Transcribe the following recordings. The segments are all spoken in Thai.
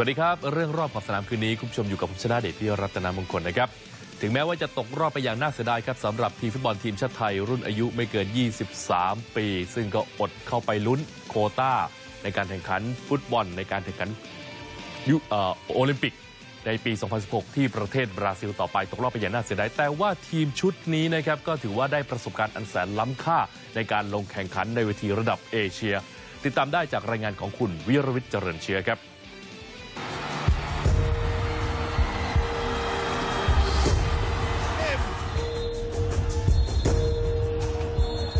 วัสดีครับ เรื่องรอบขอบสนามคืนนี้ คุณผู้ชมอยู่กับผมชนะเดชพี่รัตนามงคลนะครับ ถึงแม้ว่าจะตกรอบไปอย่างน่าเสียดายครับสำหรับทีมฟุตบอลทีมชาติไทยรุ่นอายุไม่เกิน 23 ปี ซึ่งก็อดเข้าไปลุ้นโคต้า ในการแข่งขันฟุตบอล ในการแข่งขันยุโอลิมปิกในปี 2016 ที่ประเทศบราซิลต่อไปตกรอบไปอย่างน่าเสียดาย แต่ว่าทีมชุดนี้นะครับก็ถือว่าได้ประสบการณ์อันแสนล้ำค่าในการลงแข่งขันในเวทีระดับเอเชีย ติดตามได้จากรายงานของคุณวิรวิทย์เจริญเชื้อครับ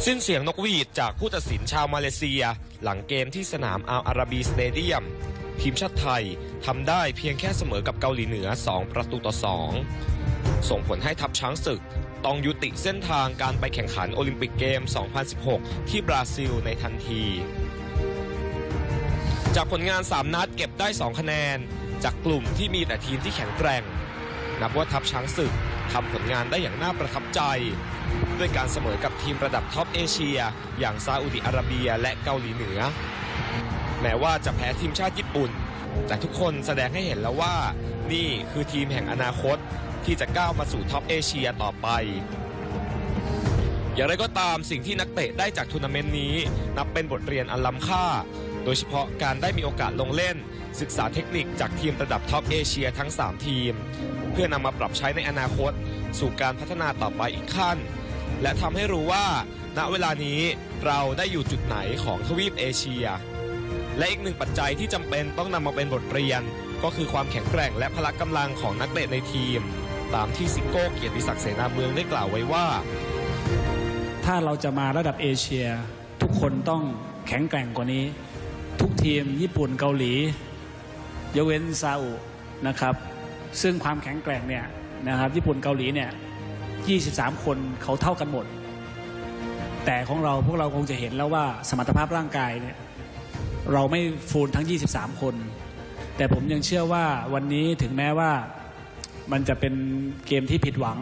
สิ้นเสียงนกหวีดจากผู้ตัดสินชาวมาเลเซีย หลังเกมที่สนามอัลอาราบีสเตเดียม ทีมชาติไทยทำได้เพียงแค่เสมอกับเกาหลีเหนือ 2 ประตูต่อ 2 ส่งผลให้ทัพช้างศึก ต้องยุติเส้นทางการไปแข่งขันโอลิมปิกเกม 2016 ที่บราซิลในทันที จากผลงาน 3 นัดเก็บได้ 2 คะแนน จากกลุ่มที่มีแต่ทีมที่แข็งแกร่ง นับว่าทัพช้างศึกทำผลงานได้อย่างน่าประทับใจ ด้วยการเสมอกับทีมระดับท็อปเอเชีย อย่างซาอุดิอาระเบียและเกาหลีเหนือ แม้ว่าจะแพ้ทีมชาติญี่ปุ่น แต่ทุกคนแสดงให้เห็นแล้วว่า นี่คือทีมแห่งอนาคตที่จะก้าวมาสู่ท็อปเอเชียต่อไป อย่างไรก็ตามสิ่งที่นักเตะได้จากทัวร์นาเมนต์นี้ นับเป็นบทเรียนอันล้ำค่า ดยเฉพาะการได้มีโอกาสลงเล่น ศึกษาเทคนิคจากทีมระดับท็อปเอเชียทั้ง 3 ทีม เพื่อนำมาปรับใช้ในอนาคต สู่การพัฒนาต่อไปอีกขั้น และทำให้รู้ว่า ณเวลานี้เราได้อยู่จุดไหนของทวีปเอเชีย และอีกหนึ่งปัจจัยที่จำเป็นต้องนำมาเป็นบทเรียน ก็คือความแข็งแกร่งและพละกำลังของนักเตะในทีม ตามที่ซิโก้เกียรติศักดิ์เสนาเมืองได้กล่าวไว้ว่า ถ้าเราจะมาระดับเอเชีย ทุกคนต้องแข็งแกร่งกว่านี้ ทุกทีมญี่ปุ่นเกาหลียกเว้นซาอุนะครับ ซึ่งความแข็งแกร่งเนี่ยนะครับญี่ปุ่นเกาหลีเนี่ย 23 คนเขาเท่ากันหมด แต่ของเราพวกเราคงจะเห็นแล้วว่าสมรรถภาพร่างกายเนี่ยเราไม่ฟูลทั้ง 23 คน แต่ผมยังเชื่อว่าวันนี้ถึงแม้ว่ามันจะเป็นเกมที่ผิดหวัง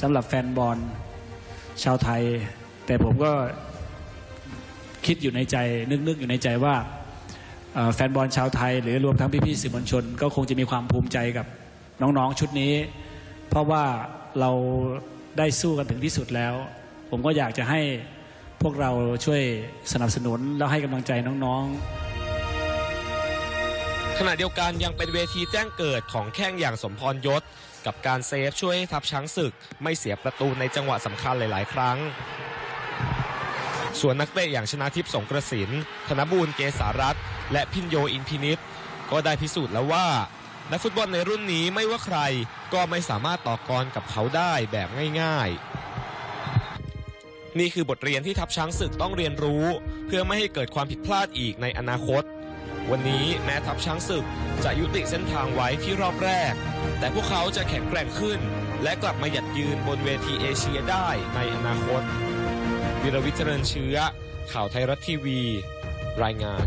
สำหรับแฟนบอลชาวไทย แต่ผมก็คิดอยู่ในใจนึกๆอยู่ในใจว่า แฟนบอลชาวไทย หรือรวมทั้งพี่ๆสื่อมวลชน ก็คงจะมีความภูมิใจกับน้องๆชุดนี้ เพราะว่าเราได้สู้กันถึงที่สุดแล้ว ผมก็อยากจะให้พวกเราช่วยสนับสนุนแล้วให้กำลังใจน้องๆ ขณะเดียวกันยังเป็นเวทีแจ้งเกิดของแข้งอย่างสมพรยศ กับการเซฟช่วยให้ทัพช้างศึก ไม่เสียประตูในจังหวะสำคัญหลาย ๆ ครั้ง ส่วนนักเตะอย่างชนะทิพย์สงกระสินธนบูรณ์เกษารัตและพินโยอินพินิษก็ได้พิสูจน์แล้วว่า นักฟุตบอลในรุ่นนี้ไม่ว่าใครก็ไม่สามารถต่อกรกับเขาได้แบบง่าย ๆ นี่คือบทเรียนที่ทัพช้างศึกต้องเรียนรู้ เพื่อไม่ให้เกิดความผิดพลาดอีกในอนาคต วันนี้แม้ทัพช้างศึกจะยุติเส้นทางไว้ที่รอบแรก แต่พวกเขาจะแข็งแกร่งขึ้น และกลับมาหยัดยืนบนเวทีเอเชียได้ในอนาคต วิรวิทย์เจริญเชื้อ ข่าวไทยรัฐทีวี รายงาน